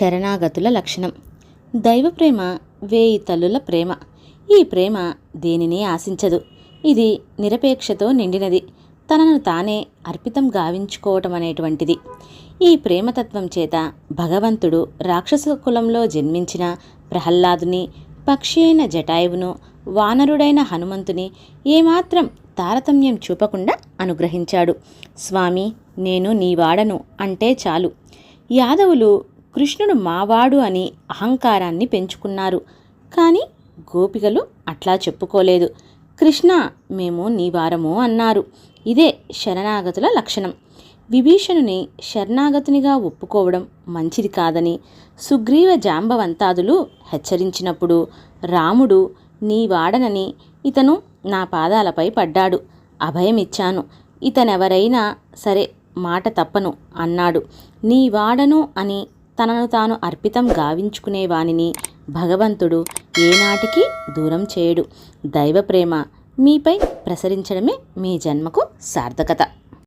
శరణాగతుల లక్షణం. దైవ ప్రేమ వేయి తల్లుల ప్రేమ. ఈ ప్రేమ దేనిని ఆశించదు. ఇది నిరపేక్షతో నిండినది. తనను తానే అర్పితం గావించుకోవటం అనేటువంటిది ఈ ప్రేమతత్వం చేత భగవంతుడు రాక్షస కులంలో జన్మించిన ప్రహ్లాదుని పక్షి అయిన జటాయువును వానరుడైన హనుమంతుని ఏమాత్రం తారతమ్యం చూపకుండా అనుగ్రహించాడు. స్వామి నేను నీ వాడను అంటే చాలు. యాదవులు కృష్ణుడు మావాడు అని అహంకారాన్ని పెంచుకున్నారు. కానీ గోపికలు అట్లా చెప్పుకోలేదు. కృష్ణ మేము నీ వారము అన్నారు. ఇదే శరణాగతుల లక్షణం. విభీషణుని శరణాగతునిగా ఒప్పుకోవడం మంచిది కాదని సుగ్రీవ జాంబవంతాదులు హెచ్చరించినప్పుడు రాముడు నీ వాడనని ఇతను నా పాదాలపై పడ్డాడు. అభయమిచ్చాను. ఇతనెవరైనా సరే మాట తప్పను అన్నాడు. నీ వాడను అని తనను తాను అర్పితం గావించుకునే వానిని భగవంతుడు ఏనాటికి దూరం చేయడు. దైవ ప్రేమ మీపై ప్రసరించడమే మీ జన్మకు సార్థకత.